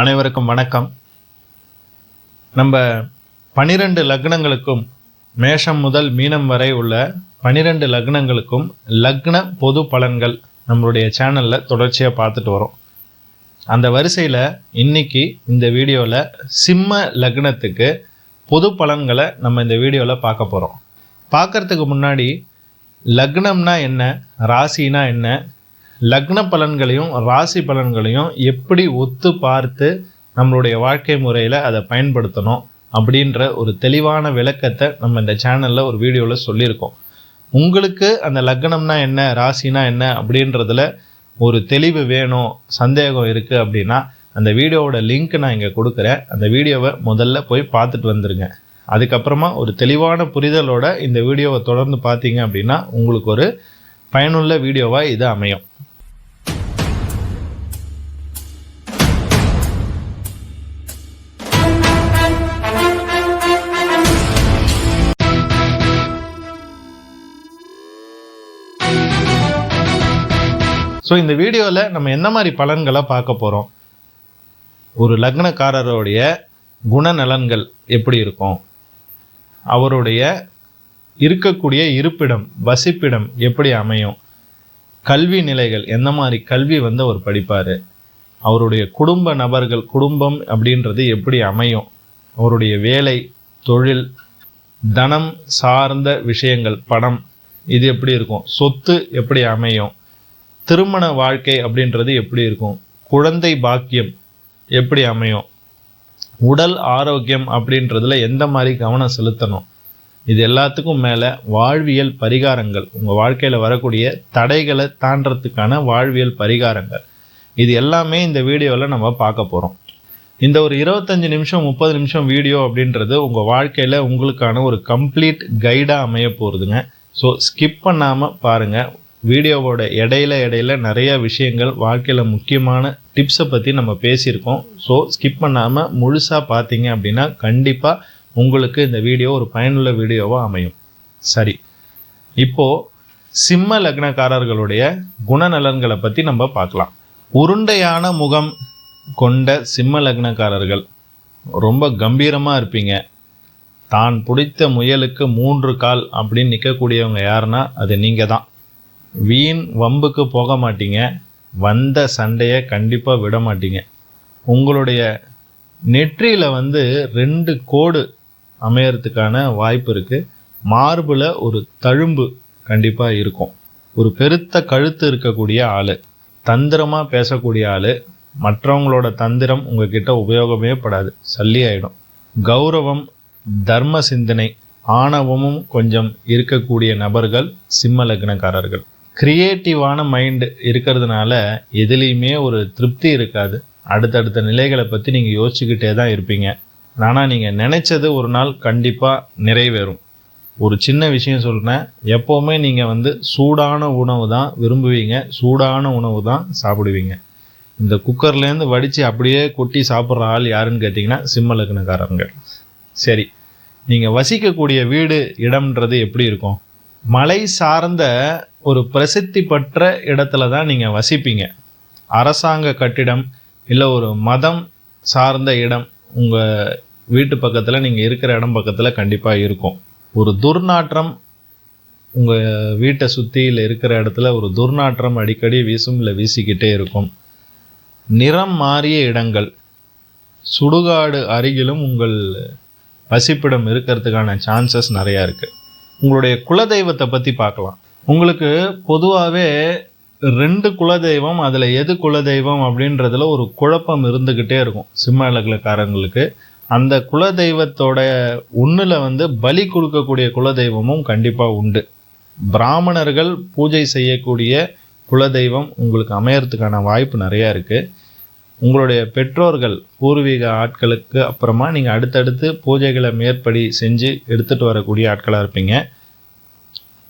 அனைவருக்கும் வணக்கம். நம்ம பனிரெண்டு லக்னங்களுக்கும் மேஷம் முதல் மீனம் வரை உள்ள பனிரெண்டு லக்னங்களுக்கும் லக்ன பொது பலன்கள் நம்மளுடைய சேனலில் தொடர்ச்சியாக பார்த்துட்டு வரோம். அந்த வரிசையில் இன்னைக்கு இந்த வீடியோவில் சிம்ம லக்னத்துக்கு பொது பலன்களை நம்ம இந்த வீடியோவில் பார்க்க போகிறோம் பார்க்கறதுக்கு முன்னாடி லக்னம்னா என்ன? ராசினா என்ன? லக்ன பலன்களையும் ராசி பலன்களையும் எப்படி ஒத்து பார்த்து நம்மளுடைய வாழ்க்கை முறையில் அதை பயன்படுத்தணும் அப்படின்ற ஒரு தெளிவான விளக்கத்தை நம்ம இந்த சேனலில் ஒரு வீடியோவில் சொல்லியிருக்கோம். உங்களுக்கு அந்த லக்னம்னா என்ன ராசினா என்ன அப்படின்றதுல ஒரு தெளிவு வேணும் சந்தேகம் இருக்குது அப்படின்னா அந்த வீடியோவோட லிங்க் நான் இங்கே கொடுக்குறேன். அந்த வீடியோவை முதல்ல போய் பார்த்துட்டு வந்துடுங்க அதுக்கப்புறமா ஒரு தெளிவான புரிதலோட இந்த வீடியோவை தொடர்ந்து பார்த்தீங்க அப்படின்னா உங்களுக்கு ஒரு பயனுள்ள வீடியோவாக இது அமையும். ஸோ இந்த வீடியோவில் நம்ம என்ன மாதிரி பலன்களை பார்க்க போகிறோம் ஒரு லக்னக்காரருடைய குணநலன்கள் எப்படி இருக்கும்? அவருடைய இருக்கக்கூடிய இருப்பிடம் வசிப்பிடம் எப்படி அமையும்? கல்வி நிலைகள் எந்த மாதிரி கல்வி வந்து அவர் படிப்பார்? அவருடைய குடும்ப நபர்கள் குடும்பம் அப்படின்றது எப்படி அமையும்? அவருடைய வேலை தொழில் தனம் சார்ந்த விஷயங்கள் பணம் இது எப்படி இருக்கும்? சொத்து எப்படி அமையும்? திருமண வாழ்க்கை அப்படின்றது எப்படி இருக்கும்? குழந்தை பாக்கியம் எப்படி அமையும்? உடல் ஆரோக்கியம் அப்படின்றதுல எந்த மாதிரி கவனம் செலுத்தணும்? இது எல்லாத்துக்கும் மேலே வாழ்வியல் பரிகாரங்கள் உங்கள் வாழ்க்கையில் வரக்கூடிய தடைகளை தாண்டறதுக்கான வாழ்வியல் பரிகாரங்கள். இது எல்லாமே இந்த வீடியோவில் நம்ம பார்க்க போகிறோம் இந்த ஒரு இருபத்தஞ்சு நிமிஷம் முப்பது நிமிஷம் வீடியோ அப்படின்றது உங்கள் வாழ்க்கையில் உங்களுக்கான ஒரு கம்ப்ளீட் கைடாக அமைய போகிறதுங்க ஸோ ஸ்கிப் பண்ணாமல் பாருங்கள் வீடியோவோட இடையில இடையில நிறைய விஷயங்கள் வாழ்க்கையில் முக்கியமான டிப்ஸை பற்றி நம்ம பேசியிருக்கோம். ஸோ ஸ்கிப் பண்ணாமல் முழுசாக பார்த்தீங்க அப்படின்னா கண்டிப்பாக உங்களுக்கு இந்த வீடியோ ஒரு பயனுள்ள வீடியோவாக அமையும். சரி. இப்போது சிம்ம லக்னக்காரர்களுடைய குணநலன்களை பற்றி நம்ம பார்க்கலாம். உருண்டையான முகம் கொண்ட சிம்ம லக்னக்காரர்கள் ரொம்ப கம்பீரமாக இருப்பீங்க. தான் பிடித்த முயலுக்கு மூன்று கால் அப்படின்னு நிற்கக்கூடியவங்க யாருன்னா அது நீங்கள் தான் வீண் வம்புக்கு போக மாட்டீங்க. வந்த சண்டையை கண்டிப்பாக விட மாட்டீங்க. உங்களுடைய நெற்றியில் வந்து ரெண்டு கோடு அமையறதுக்கான வாய்ப்பு இருக்குது மார்பில் ஒரு தழும்பு கண்டிப்பாக இருக்கும். ஒரு பெருத்த கழுத்து இருக்கக்கூடிய ஆள் தந்திரமாக பேசக்கூடிய ஆள் மற்றவங்களோட தந்திரம் உங்ககிட்ட உபயோகமே படாது. சல்லி ஆகிடும் கௌரவம் தர்ம சிந்தனை ஆணவமும் கொஞ்சம் இருக்கக்கூடிய நபர்கள் சிம்ம லக்னக்காரர்கள். கிரியேட்டிவான மைண்டு இருக்கிறதுனால எதுலேயுமே ஒரு திருப்தி இருக்காது. அடுத்தடுத்த நிலைகளை பற்றி நீங்கள் யோசிச்சுக்கிட்டே தான் இருப்பீங்க. ஆனால் நீங்கள் நினச்சது ஒரு நாள் கண்டிப்பாக நிறைவேறும். ஒரு சின்ன விஷயம் சொல்கிறேன் எப்போவுமே நீங்கள் வந்து சூடான உணவு தான் விரும்புவீங்க. சூடான உணவு தான் சாப்பிடுவீங்க. இந்த குக்கர்லேருந்து வடித்து அப்படியே கொட்டி சாப்பிட்ற ஆள் யாருன்னு கேட்டிங்கன்னா சிம்மலக்கணக்காரங்க சரி நீங்கள் வசிக்கக்கூடிய வீடு இடம்ன்றது எப்படி இருக்கும்? மலை சார்ந்த ஒரு பிரசித்தி பெற்ற இடத்துல தான் நீங்கள் வசிப்பீங்க. அரசாங்க கட்டிடம் இல்லை ஒரு மதம் சார்ந்த இடம் உங்கள் வீட்டு பக்கத்தில் நீங்கள் இருக்கிற இடம் பக்கத்தில் கண்டிப்பாக இருக்கும். ஒரு துர்நாற்றம் உங்கள் வீட்டை சுற்றியில் இருக்கிற இடத்துல ஒரு துர்நாற்றம் அடிக்கடி வீசும் இல்லை வீசிக்கிட்டே இருக்கும். நிறம் மாறிய இடங்கள் சுடுகாடு அருகிலும் உங்கள் வசிப்பிடம் இருக்கிறதுக்கான சான்சஸ் நிறையா இருக்குது உங்களுடைய குலதெய்வத்தை பற்றி பார்க்கலாம். உங்களுக்கு பொதுவாகவே ரெண்டு குலதெய்வம் அதில் எது குலதெய்வம் அப்படின்றதுல ஒரு குழப்பம் இருந்துக்கிட்டே இருக்கும் சிம்ம இலக்கக்காரங்களுக்கு அந்த குலதெய்வத்தோட ஒன்றில் வந்து பலி கொடுக்கக்கூடிய குலதெய்வமும் கண்டிப்பாக உண்டு. பிராமணர்கள் பூஜை செய்யக்கூடிய குலதெய்வம் உங்களுக்கு அமையறதுக்கான வாய்ப்பு நிறையா இருக்குது உங்களுடைய பெற்றோர்கள் பூர்வீக ஆட்களுக்கு அப்புறமா நீங்கள் அடுத்தடுத்து பூஜைகளை மேற்படி செஞ்சு எடுத்துகிட்டு வரக்கூடிய ஆட்களாக இருப்பீங்க.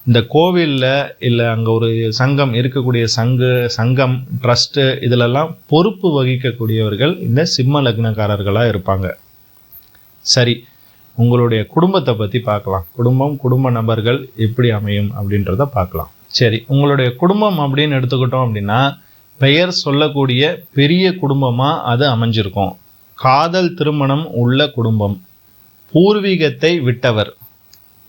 இந்த கோவிலில் இல்லை அங்கே ஒரு சங்கம் இருக்கக்கூடிய சங்கு சங்கம் ட்ரஸ்ட்டு இதிலெல்லாம் பொறுப்பு வகிக்கக்கூடியவர்கள் இந்த சிம்ம லக்னக்காரர்களாக இருப்பாங்க. சரி உங்களுடைய குடும்பத்தை பற்றி பார்க்கலாம் குடும்பம் குடும்ப நபர்கள் எப்படி அமையும் அப்படின்றத பார்க்கலாம் சரி உங்களுடைய குடும்பம் அப்படின்னு எடுத்துக்கிட்டோம் அப்படின்னா பெயர் சொல்லக்கூடிய பெரிய குடும்பமாக அது அமைஞ்சிருக்கும். காதல் திருமணம் உள்ள குடும்பம். பூர்வீகத்தை விட்டவர்.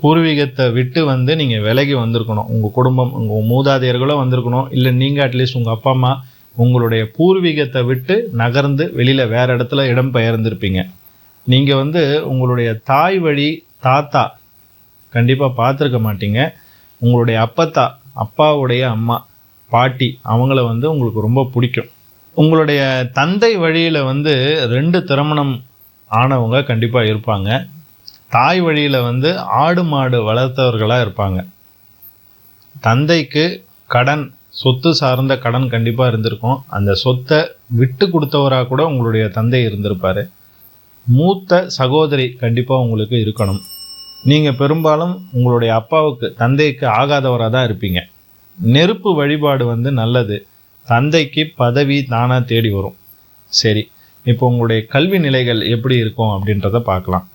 பூர்வீகத்தை விட்டு வந்து நீங்கள் விலகி வந்திருக்கணும். உங்கள் குடும்பம் உங்கள் மூதாதையர்களோ வந்திருக்கணும். இல்லை நீங்கள் அட்லீஸ்ட் உங்கள் அப்பா அம்மா உங்களுடைய பூர்வீகத்தை விட்டு நகர்ந்து வெளியில் வேறு இடத்துல இடம் பெயர்ந்திருப்பீங்க. நீங்கள் வந்து உங்களுடைய தாய் வழி தாத்தா கண்டிப்பாக பார்த்துருக்க மாட்டீங்க. உங்களுடைய அப்பத்தா அப்பாவுடைய அம்மா பாட்டி அவங்கள வந்து உங்களுக்கு ரொம்ப பிடிக்கும். உங்களுடைய தந்தை வழியில் வந்து ரெண்டு திருமணம் ஆனவங்க கண்டிப்பாக இருப்பாங்க. தாய் வழியில் வந்து ஆடு மாடு வளர்த்தவர்களாக இருப்பாங்க. தந்தைக்கு கடன் சொத்து சார்ந்த கடன் கண்டிப்பாக இருந்திருக்கும். அந்த சொத்தை விட்டு கொடுத்தவராக கூட உங்களுடைய தந்தை இருந்திருப்பார். மூத்த சகோதரி கண்டிப்பாக உங்களுக்கு இருக்கணும். நீங்கள் பெரும்பாலும் உங்களுடைய அப்பாவுக்கு தந்தைக்கு ஆகாதவராக தான் இருப்பீங்க. நெருப்பு வழிபாடு வந்து நல்லது. தந்தைக்கு பதவி தானாக தேடி வரும். சரி இப்போ உங்களுடைய கல்வி நிலைகள் எப்படி இருக்கும் அப்படின்றத பார்க்கலாம்.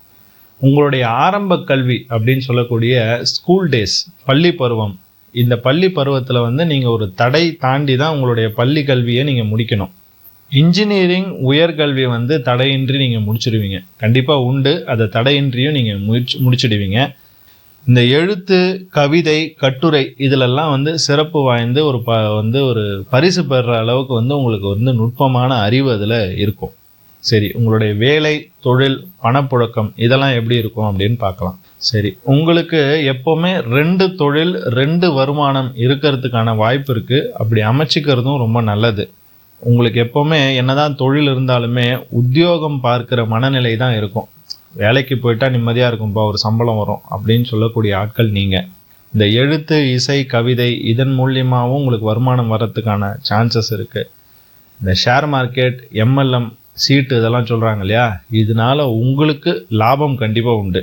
உங்களுடைய ஆரம்ப கல்வி அப்படின்னு சொல்லக்கூடிய ஸ்கூல் டேஸ் பள்ளி பருவம் இந்த பள்ளி பருவத்தில் வந்து நீங்கள் ஒரு தடை தாண்டி தான் உங்களுடைய பள்ளி கல்வியை நீங்கள் முடிக்கணும். இன்ஜினியரிங் உயர்கல்வி வந்து தடையின்றி நீங்கள் முடிச்சிடுவீங்க. கண்டிப்பாக உண்டு. அதை தடையின்றியும் நீங்கள் முடிச்சு முடிச்சிடுவீங்க. இந்த எழுத்து கவிதை கட்டுரை இதிலெல்லாம் வந்து சிறப்பு வாய்ந்து ஒரு ப வந்து ஒரு பரிசு பெறுற அளவுக்கு வந்து உங்களுக்கு வந்து நுட்பமான அறிவு அதில் இருக்கும். சரி உங்களுடைய வேலை தொழில் பணப்புழக்கம் இதெல்லாம் எப்படி இருக்கும் அப்படின்னு பார்க்கலாம். சரி உங்களுக்கு எப்போவுமே ரெண்டு தொழில் ரெண்டு வருமானம் இருக்கிறதுக்கான வாய்ப்பு இருக்குது அப்படி அமைச்சிக்கிறதும் ரொம்ப நல்லது. உங்களுக்கு எப்போவுமே என்னதான் தொழில் இருந்தாலுமே உத்தியோகம் பார்க்குற மனநிலை தான் இருக்கும். வேலைக்கு போயிட்டா நிம்மதியாக இருக்கும்பா ஒரு சம்பளம் வரும் அப்படின்னு சொல்லக்கூடிய ஆட்கள் நீங்கள் இந்த எழுத்து இசை கவிதை இதன் மூலியமாகவும் உங்களுக்கு வருமானம் வர்றதுக்கான சான்சஸ் இருக்குது இந்த ஷேர் மார்க்கெட் எம்எல்எம் சீட்டு இதெல்லாம் சொல்கிறாங்க இல்லையா? இதனால உங்களுக்கு லாபம் கண்டிப்பாக உண்டு.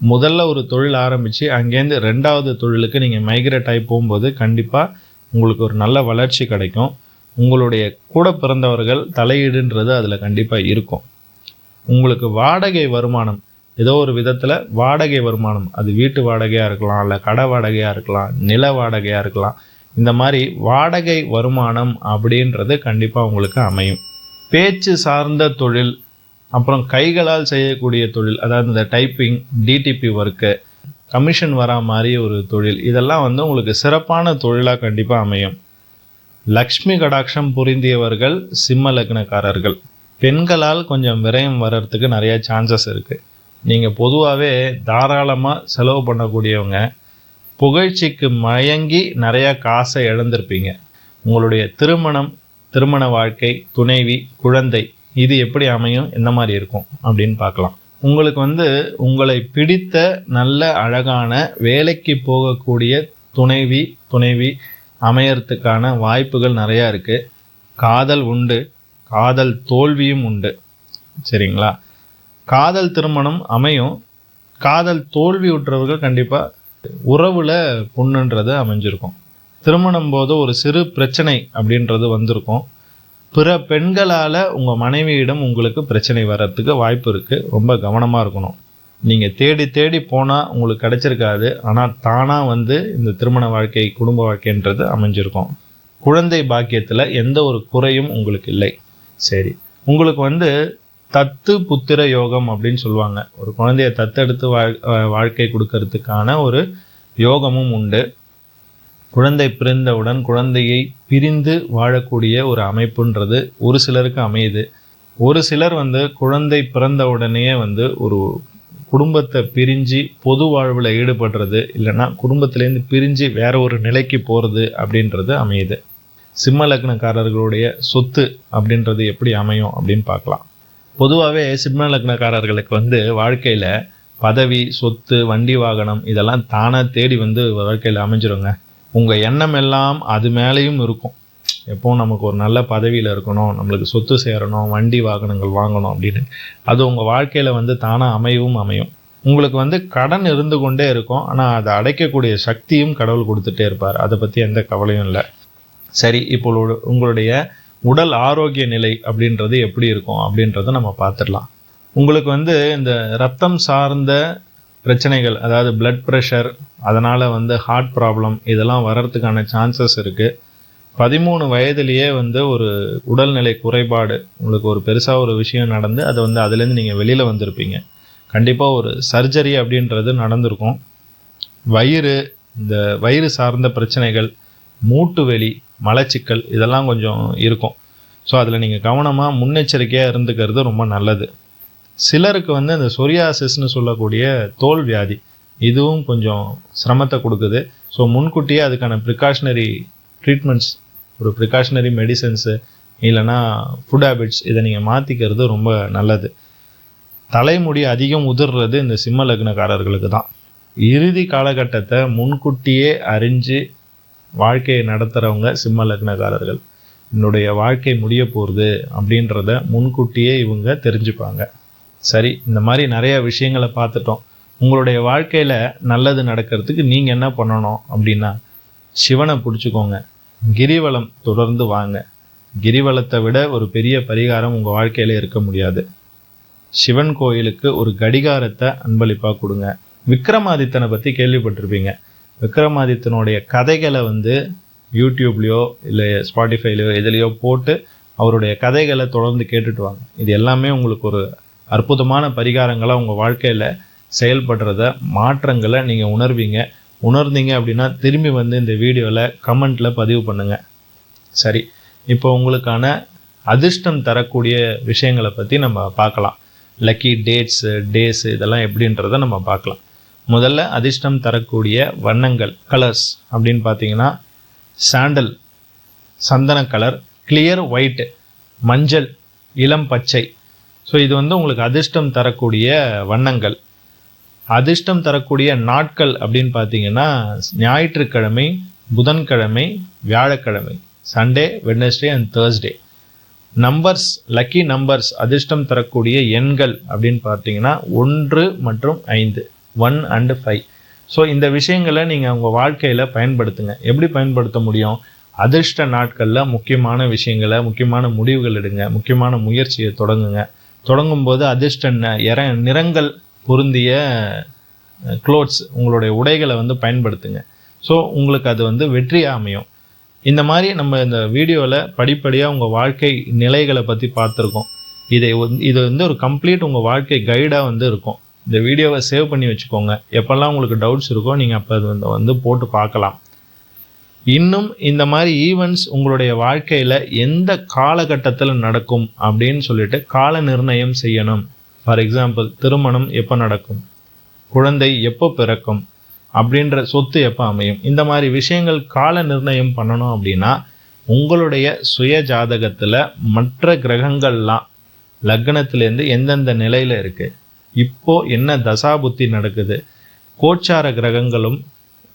முதல்ல ஒரு தொழில் ஆரம்பித்து அங்கேருந்து ரெண்டாவது தொழிலுக்கு நீங்கள் மைக்ரேட் ஆகி போகும்போது கண்டிப்பாக உங்களுக்கு ஒரு நல்ல வளர்ச்சி கிடைக்கும். உங்களுடைய கூட பிறந்தவர்கள் தலையீடுன்றது அதில் கண்டிப்பாக இருக்கும். உங்களுக்கு வாடகை வருமானம். ஏதோ ஒரு விதத்தில் வாடகை வருமானம். அது வீட்டு வாடகையாக இருக்கலாம் இல்லை கடை வாடகையாக இருக்கலாம் நில வாடகையாக இருக்கலாம். இந்த மாதிரி வாடகை வருமானம் அப்படின்றது கண்டிப்பாக உங்களுக்கு அமையும். பேச்சு சார்ந்த தொழில் அப்புறம் கைகளால் செய்யக்கூடிய தொழில் அதாவது இந்த டைப்பிங் டிடிபி ஒர்க்கு கமிஷன் வரா மாதிரி ஒரு தொழில் இதெல்லாம் வந்து உங்களுக்கு சிறப்பான தொழிலாக கண்டிப்பாக அமையும். லக்ஷ்மி கடாட்சம் புரிந்தியவர்கள் சிம்ம லக்னக்காரர்கள். பெண்களால் கொஞ்சம் விரயம் வர்றதுக்கு நிறைய சான்சஸ் இருக்குது நீங்கள் பொதுவாகவே தாராளமாக செலவு பண்ணக்கூடியவங்க புகழ்ச்சிக்கு மயங்கி நிறையா காசை இழந்திருப்பீங்க. உங்களுடைய திருமணம் திருமண வாழ்க்கை துணைவி குழந்தை இது எப்படி அமையும் எந்த மாதிரி இருக்கும் அப்படின்னு பார்க்கலாம். உங்களுக்கு வந்து உங்களை பிடித்த நல்ல அழகான வேலைக்கு போகக்கூடிய துணைவி துணைவி அமையறதுக்கான வாய்ப்புகள் நிறையா இருக்குது காதல் உண்டு காதல் தோல்வியும் உண்டு. சரிங்களா? காதல் திருமணம் அமையும். காதல் தோல்வி உற்றவர்கள் கண்டிப்பாக உறவில் பொண்ணுன்றது அமைஞ்சிருக்கும். திருமணம் போது ஒரு சிறு பிரச்சனை அப்படின்றது வந்திருக்கும். பிற பெண்களால் உங்கள் மனைவியிடம் உங்களுக்கு பிரச்சனை வர்றதுக்கு வாய்ப்பு இருக்குது ரொம்ப கவனமாக இருக்கணும். நீங்கள் தேடி தேடி போனால் உங்களுக்கு கிடச்சிருக்காது. ஆனால் தானாக வந்து இந்த திருமண வாழ்க்கை குடும்ப வாழ்க்கைன்றது அமைஞ்சிருக்கும். குழந்தை பாக்கியத்தில் எந்த ஒரு குறையும் உங்களுக்கு இல்லை. சரி. உங்களுக்கு வந்து தத்து புத்திர யோகம் அப்படின்னு சொல்லுவாங்க. ஒரு குழந்தைய தத்தெடுத்து வாழ் வாழ்க்கை கொடுக்கறதுக்கான ஒரு யோகமும் உண்டு. குழந்தை பிறந்தவுடன் குழந்தையை பிரிந்து வாழக்கூடிய ஒரு அமைப்புன்றது ஒரு சிலருக்கு அமையுது. ஒரு சிலர் வந்து குழந்தை பிறந்த உடனே வந்து ஒரு குடும்பத்தை பிரிஞ்சு பொது வாழ்வில் ஈடுபடுறது இல்லைன்னா குடும்பத்திலேருந்து பிரிஞ்சு வேற ஒரு நிலைக்கு போகிறது அப்படின்றது அமையுது. சிம்ம லக்னக்காரர்களுடைய சொத்து அப்படின்றது எப்படி அமையும் அப்படின்னு பார்க்கலாம். பொதுவாகவே சிம்ம லக்னக்காரர்களுக்கு வந்து வாழ்க்கையில் பதவி சொத்து வண்டி வாகனம் இதெல்லாம் தானாக தேடி வந்து வாழ்க்கையில் அமைஞ்சிருங்க. உங்கள் எண்ணம் எல்லாம் அது மேலேயும் இருக்கும். எப்போவும் நமக்கு ஒரு நல்ல பதவியில் இருக்கணும் நம்மளுக்கு சொத்து சேரணும் வண்டி வாகனங்கள் வாங்கணும் அப்படின்னு. அது உங்கள் வாழ்க்கையில் வந்து தானாக அமையவும் அமையும். உங்களுக்கு வந்து கடன் இருந்து கொண்டே இருக்கும். ஆனால் அதை அடைக்கக்கூடிய சக்தியும் கடவுள் கொடுத்துட்டே இருப்பார். அதை பற்றி எந்த கவலையும் இல்லை. சரி இப்போ உங்களுடைய உடல் ஆரோக்கிய நிலை அப்படின்றது எப்படி இருக்கும் அப்படின்றத நம்ம பார்த்துடலாம். உங்களுக்கு வந்து இந்த ரத்தம் சார்ந்த பிரச்சனைகள் அதாவது பிளட் ப்ரெஷர் அதனால் வந்து ஹார்ட் ப்ராப்ளம் இதெல்லாம் வர்றதுக்கான சான்சஸ் இருக்குது பதிமூணு வயதுலேயே வந்து ஒரு உடல்நிலை குறைபாடு உங்களுக்கு ஒரு பெருசாக ஒரு விஷயம் நடந்து அது வந்து அதுலேருந்து நீங்கள் வெளியில் வந்திருப்பீங்க. கண்டிப்பாக ஒரு சர்ஜரி அப்படின்றது நடந்திருக்கும். வயிறு இந்த வயிறு சார்ந்த பிரச்சனைகள் மூட்டு வெளி மலச்சிக்கல் இதெல்லாம் கொஞ்சம் இருக்கும். ஸோ அதில் நீங்கள் கவனமாக முன்னெச்சரிக்கையாக இருந்துக்கிறது ரொம்ப நல்லது. சிலருக்கு வந்து அந்த சொரியாசிஸ்னு சொல்லக்கூடிய தோல் வியாதி இதுவும் கொஞ்சம் சிரமத்தை கொடுக்குது. ஸோ முன்கூட்டியே அதுக்கான ப்ரிகாஷனரி ட்ரீட்மெண்ட்ஸ் ஒரு ப்ரிகாஷனரி மெடிசன்ஸு இல்லைன்னா ஃபுட் ஹேபிட்ஸ் இதை நீங்கள் மாற்றிக்கிறது ரொம்ப நல்லது. தலைமுடி அதிகம் உதிர்றது இந்த சிம்ம லக்னக்காரர்களுக்கு தான். இறுதி காலகட்டத்தை முன்கூட்டியே அறிஞ்சு வாழ்க்கையை நடத்துகிறவங்க சிம்ம லக்னக்காரர்கள். என்னுடைய வாழ்க்கை முடிய போகிறது அப்படின்றத முன்கூட்டியே இவங்க தெரிஞ்சுப்பாங்க. சரி இந்த மாதிரி நிறைய விஷயங்களை பார்த்துட்டோம். உங்களுடைய வாழ்க்கையில் நல்லது நடக்கிறதுக்கு நீங்கள் என்ன பண்ணணும் அப்படின்னா சிவனை பிடிச்சிக்கோங்க. கிரிவலம் தொடர்ந்து வாங்க. கிரிவலத்தை விட ஒரு பெரிய பரிகாரம் உங்கள் வாழ்க்கையில் இருக்க முடியாது. சிவன் கோயிலுக்கு ஒரு கடிகாரத்தை அன்பளிப்பாக கொடுங்க. விக்ரமாதித்தனை பற்றி கேள்விப்பட்டிருப்பீங்க. விக்ரமாதித்தனுடைய கதைகளை வந்து யூடியூப்லேயோ இல்லை ஸ்பாட்டிஃபைலையோ எதுலேயோ போட்டு அவருடைய கதைகளை தொடர்ந்து கேட்டுட்டு வாங்க இது எல்லாமே உங்களுக்கு ஒரு அற்புதமான பரிகாரங்களாக உங்கள் வாழ்க்கையில் செயல்படுறத மாற்றங்களை நீங்கள் உணர்வீங்க. உணர்ந்தீங்க அப்படின்னா திரும்பி வந்து இந்த வீடியோவில் கமெண்ட்டில் பதிவு பண்ணுங்கள் சரி இப்போ உங்களுக்கான அதிர்ஷ்டம் தரக்கூடிய விஷயங்களை பற்றி நம்ம பார்க்கலாம். லக்கி டேட்ஸு டேஸு இதெல்லாம் எப்படின்றத நம்ம பார்க்கலாம். முதல்ல அதிர்ஷ்டம் தரக்கூடிய வண்ணங்கள் கலர்ஸ் அப்படின்னு பார்த்தீங்கன்னா சாண்டல் சந்தன கலர் கிளியர் ஒயிட் மஞ்சள் இளம் பச்சை. ஸோ இது வந்து உங்களுக்கு அதிர்ஷ்டம் தரக்கூடிய வண்ணங்கள். அதிர்ஷ்டம் தரக்கூடிய நாட்கள் அப்படின்னு பார்த்தீங்கன்னா ஞாயிற்றுக்கிழமை புதன்கிழமை வியாழக்கிழமை Sunday Wednesday and Thursday numbers lucky numbers அதிர்ஷ்டம் தரக்கூடிய எண்கள் அப்படின்னு பார்த்தீங்கன்னா ஒன்று மற்றும் ஐந்து. ஒன் அண்டு ஃபைவ் ஸோ இந்த விஷயங்களை நீங்கள் உங்கள் வாழ்க்கையில் பயன்படுத்துங்க. எப்படி பயன்படுத்த முடியும்? அதிர்ஷ்ட நாட்களில் முக்கியமான விஷயங்களை முக்கியமான முடிவுகள் எடுங்க. முக்கியமான முயற்சியை தொடங்குங்க. தொடங்கும்போது அதிர்ஷ்ட இற நிறங்கள் பொருந்திய க்ளோத்ஸ் உங்களுடைய உடைகளை வந்து பயன்படுத்துங்க. ஸோ உங்களுக்கு அது வந்து வெற்றியாக அமையும். இந்த மாதிரி நம்ம இந்த வீடியோவில் படிப்படியாக உங்கள் வாழ்க்கை நிலைகளை பற்றி பார்த்துருக்கோம். இதை இது வந்து ஒரு கம்ப்ளீட் உங்கள் வாழ்க்கை கைடாக வந்து இருக்கும். இந்த வீடியோவை சேவ் பண்ணி வச்சுக்கோங்க. எப்போல்லாம் உங்களுக்கு டவுட்ஸ் இருக்கோ நீங்கள் அப்போ அது வந்து வந்து போட்டு பார்க்கலாம். இன்னும் இந்த மாதிரி ஈவெண்ட்ஸ் உங்களுடைய வாழ்க்கையில் எந்த காலகட்டத்தில் நடக்கும் அப்படின்னு சொல்லிட்டு கால நிர்ணயம் செய்யணும். ஃபார் எக்ஸாம்பிள் திருமணம் எப்போ நடக்கும்? குழந்தை எப்போ பிறக்கும்? அப்படின்ற சொத்து எப்போ அமையும்? இந்த மாதிரி விஷயங்கள் கால நிர்ணயம் பண்ணணும் அப்படின்னா உங்களுடைய சுய ஜாதகத்தில் மற்ற கிரகங்கள்லாம் லக்னத்திலேருந்து எந்தெந்த நிலையில் இருக்குது இப்போ என்ன தசாபுத்தி நடக்குது? கோச்சார கிரகங்களும்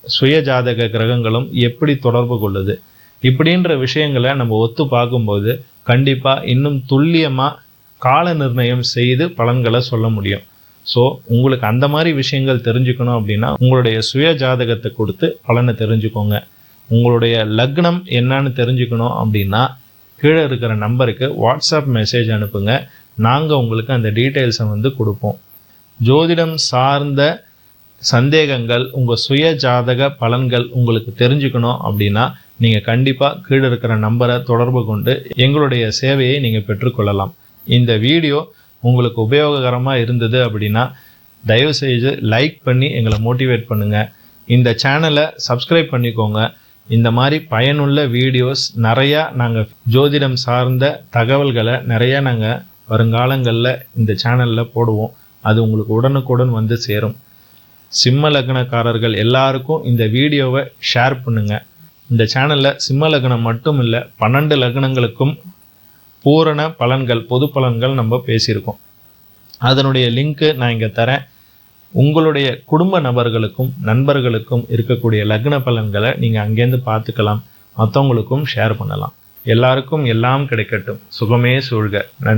சுயஜாதக கிரகங்களும் எப்படி தொடர்பு கொள்ளுது? இப்படின்ற விஷயங்களை நம்ம ஒத்து பார்க்கும்போது கண்டிப்பாக இன்னும் துல்லியமாக கால நிர்ணயம் செய்து பலன்களை சொல்ல முடியும். ஸோ உங்களுக்கு அந்த மாதிரி விஷயங்கள் தெரிஞ்சுக்கணும் அப்படின்னா உங்களுடைய சுய ஜாதகத்தை கொடுத்து பலனை தெரிஞ்சுக்கோங்க. உங்களுடைய லக்னம் என்னன்னு தெரிஞ்சுக்கணும் அப்படின்னா கீழே இருக்கிற நம்பருக்கு வாட்ஸ்அப் மெசேஜ் அனுப்புங்க. நாங்கள் உங்களுக்கு அந்த டீட்டெயில்ஸை வந்து கொடுப்போம். ஜோதிடம் சார்ந்த சந்தேகங்கள் உங்கள் சுய ஜாதக பலன்கள் உங்களுக்கு தெரிஞ்சுக்கணும் அப்படின்னா நீங்கள் கண்டிப்பாக கீழே இருக்கிற நம்பரை தொடர்பு கொண்டு எங்களுடைய சேவையை நீங்கள் பெற்றுக்கொள்ளலாம். இந்த வீடியோ உங்களுக்கு உபயோககரமாக இருந்தது அப்படின்னா தயவுசெய்து லைக் பண்ணி எங்களை மோட்டிவேட் பண்ணுங்கள் இந்த சேனலை சப்ஸ்கிரைப் பண்ணிக்கோங்க. இந்த மாதிரி பயனுள்ள வீடியோஸ் நிறையா நாங்கள் ஜோதிடம் சார்ந்த தகவல்களை நிறையா நாங்கள் வருங்காலங்களில் இந்த சேனலில் போடுவோம். அது உங்களுக்கு உடனுக்குடன் வந்து சேரும். சிம்ம லக்னக்காரர்கள் எல்லாருக்கும் இந்த வீடியோவை ஷேர் பண்ணுங்கள் இந்த சேனலில் சிம்ம லக்னம் மட்டும் இல்லை பன்னெண்டு லக்னங்களுக்கும் பூரண பலன்கள் பொது பலன்கள் நம்ம பேசியிருக்கோம். அதனுடைய லிங்க்கு நான் இங்கே தரேன். உங்களுடைய குடும்ப நபர்களுக்கும் நண்பர்களுக்கும் இருக்கக்கூடிய லக்ன பலன்களை நீங்கள் அங்கேருந்து பார்த்துக்கலாம். மற்றவங்களுக்கும் ஷேர் பண்ணலாம். எல்லாருக்கும் எல்லாம் கிடைக்கட்டும். சுகமே சூழ்க. நன்றி.